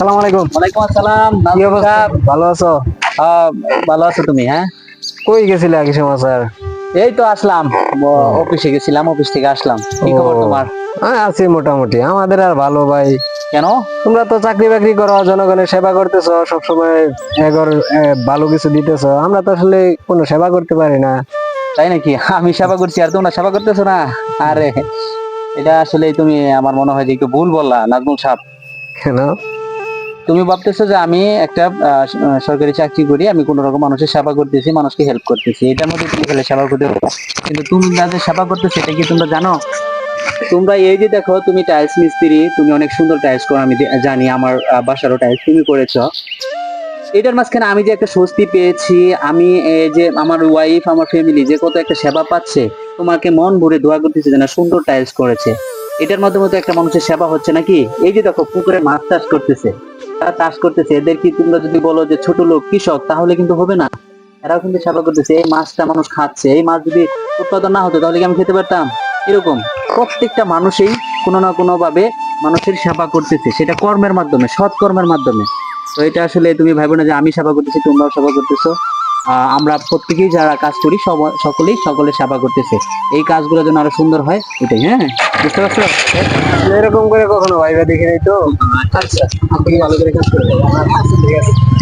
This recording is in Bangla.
আলাইকুম। ওয়ালাইকুম আসসালাম কি অবস্থা? ভালো আছো? ভালো আছো তুমি হ্যাঁ? কই গেছিলে আগে সময় স্যার? এই তো আসলাম। অফিসে গেছিলাম অফিস থেকে আসলাম। কি খবর তোমার? আছি মোটামুটি। আমাদের আর ভালো ভাই। কেন? তোমরা তো চাকরি বাকরি করো জনগণের সেবা করতেছো সবসময় এগর ভালো কিছু দিতেছো। আমরা তো আসলে কোনো সেবা করতে পারি না। তাই নাকি? আমি সেবা করছি আর তোমরা সেবা করতেছো না? আরে এটা আসলে তুমি আমার মনে হয় যে একটু ভুল বললা নাজমুল সাহেব। কেন? তুমি ভাবতেছো যে আমি একটা সরকারি চাকরি করি, আমি কোন রকম মানুষের সেবা করতেছি, মানুষকে হেল্প করতেছি। এটার মধ্যে তুমি ফেলে সেবা করতে কিন্তু তুমি যাদের সেবা করতেছো, এটা কি তোমরা জানো? তোমরা এই যে দেখো, তুমি টাইলস মিস্ত্রি, তুমি অনেক সুন্দর টাইলস করো, আমি জানি আমার বাসারও টাইলস তুমি করেছ। এটার মাঝখানে আমি যে একটা স্বস্তি পেয়েছি, আমি যে আমার ওয়াইফ আমার ফ্যামিলি যে কত একটা সেবা পাচ্ছে, তোমাকে মন ভরে দোয়া করতেছে যে না সুন্দর টাইলস করেছে। এটার মাধ্যমে তো একটা মানুষের সেবা হচ্ছে নাকি? এই যে দেখো, পুকুরে মাছ চাষ করতেছে। তারা চাষ করতেছে, এদের কি তোমরা যদি বলো যে ছোট লোক, কৃষক, তাহলে কিন্তু হবে না। এরাও কিন্তু সেবা করতেছে, এই মাছটা মানুষ খাচ্ছে, এই মাছ যদি উৎপাদন না হতো তাহলে কি আমি খেতে পারতাম? এরকম। প্রত্যেকটা মানুষই কোনো না কোনো ভাবে মানুষের সেবা করতেছে, সেটা কর্মের মাধ্যমে, সৎ কর্মের মাধ্যমে। তো এটা আসলে তুমি ভাবো না যে আমি সেবা করতেছি, তোমরাও সেবা করতেছো। আমরা প্রত্যেকেই যারা কাজ করি সব- সকলেই সকলে সেবা করতেছে। এই কাজগুলো যেন আরও সুন্দর হয় এটাই হ্যাঁ? বুঝতে পারছ? এরকম করে কখনো ভাইবা দেখে নাই তো? আচ্ছা আপনি ভালো করে কাজ করে আচ্ছা, ঠিক আছে।